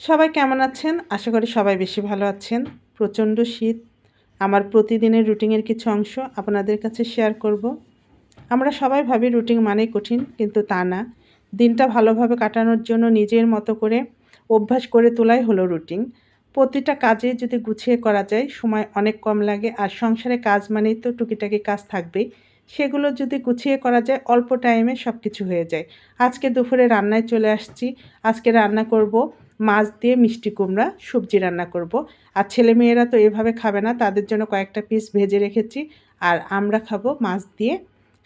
সবাই কেমন আছেন? আশা করি সবাই বেশি ভালো আছেন। প্রচণ্ড শীত। আমার প্রতিদিনের রুটিনের কিছু অংশ আপনাদের কাছে শেয়ার করব। আমরা সবাই ভাবি রুটিন মানেই কঠিন, কিন্তু তা না। দিনটা ভালোভাবে কাটানোর জন্য নিজের মতো করে অভ্যাস করে তোলাই হলো রুটিন। প্রতিটা কাজে যদি গুছিয়ে করা যায়, সময় অনেক কম লাগে। আর সংসারে কাজ মানেই তো টুকিটাকি কাজ থাকবেই। সেগুলো যদি গুছিয়ে করা যায়, অল্প টাইমে সব কিছু হয়ে যায়। আজকে দুপুরে রান্নায় চলে আসছি। আজকে রান্না করব মাছ দিয়ে মিষ্টি কুমড়া, সবজি রান্না করব। আর ছেলে মেয়েরা তো এভাবে খাবে না, তাদের জন্য কয়েকটা পিস ভেজে রেখেছি। আর আমরা খাব মাছ দিয়ে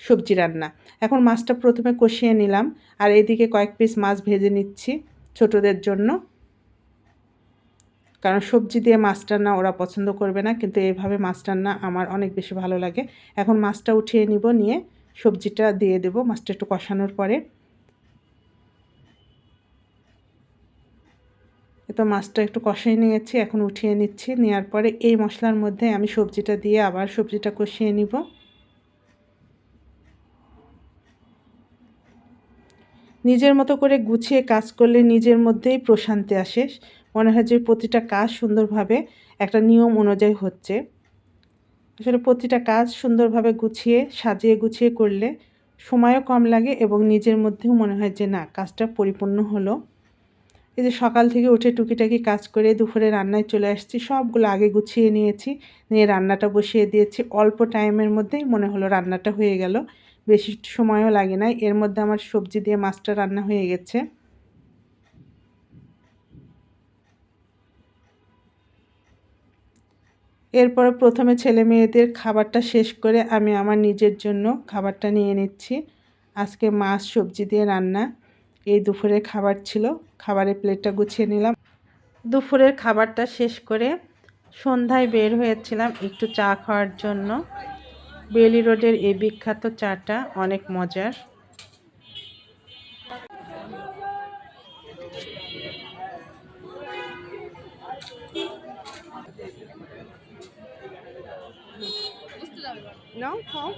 সবজি রান্না। এখন মাছটা প্রথমে কষিয়ে নিলাম। আর এদিকে কয়েক পিস মাছ ভেজে নিচ্ছি ছোটদের জন্য। কারণ সবজি দিয়ে মাছ রান্না ওরা পছন্দ করবে না, কিন্তু এভাবে মাছ রান্না আমার অনেক বেশি ভালো লাগে। এখন মাছটা উঠিয়ে নিব, নিয়ে সবজিটা দিয়ে দেব মাছটা একটু কষানোর পরে। তো মাছটা একটু কষিয়ে নিয়েছি, এখন উঠিয়ে নিচ্ছি। নেওয়ার পরে এই মশলার মধ্যে আমি সবজিটা দিয়ে আবার সবজিটা কষিয়ে নিব। নিজের মতো করে গুছিয়ে কাজ করলে নিজের মধ্যেই প্রশান্তি আসে। মনে হয় যে প্রতিটা কাজ সুন্দরভাবে একটা নিয়ম অনুযায়ী হচ্ছে। আসলে প্রতিটা কাজ সুন্দরভাবে গুছিয়ে, সাজিয়ে গুছিয়ে করলে সময়ও কম লাগে এবং নিজের মধ্যেও মনে হয় যে না, কাজটা পরিপূর্ণ হলো। এই যে সকাল থেকে উঠে টুকিটাকি কাজ করে দুপুরে রান্নায় চলে আসছি, সবগুলো আগে গুছিয়ে নিয়েছি, নিয়ে রান্নাটা বসিয়ে দিয়েছি। অল্প টাইমের মধ্যেই মনে হলো রান্নাটা হয়ে গেল। বেশি সময়ও লাগে না এর মধ্যে আমার সবজি দিয়ে মাছটা রান্না হয়ে গেছে। এরপরে প্রথমে ছেলে মেয়েদের খাবারটা শেষ করে আমি আমার নিজের জন্য খাবারটা নিয়ে নিচ্ছি। আজকে মাছ, সবজি দিয়ে রান্না। এই দুপুরের খাবার ছিল। খাবারের প্লেটটা গুছিয়ে নিলাম। দুপুরের খাবারটা শেষ করে সন্ধ্যায় বের হয়েছিলাম একটু চা খাওয়ার জন্য। বেলি রোডের এই বিখ্যাত চাটা অনেক মজার। No, Paul?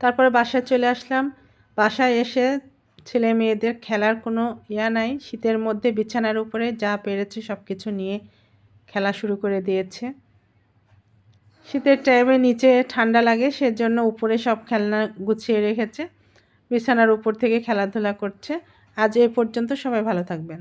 তারপরে বাসায় চলে আসলাম। বাসায় এসে ছেলে মেয়েদের খেলার কোনো ইয়া নাই। শীতের মধ্যে বিছানার উপরে যা পেরেছে সব কিছু নিয়ে খেলা শুরু করে দিয়েছে। শীতের টাইমে নিচে ঠান্ডা লাগে, সেজন্য উপরে সব খেলনা গুছিয়ে রেখেছে। বিছানার উপর থেকে খেলাধুলা করছে। আজ এ পর্যন্ত সবাই ভালো থাকবেন।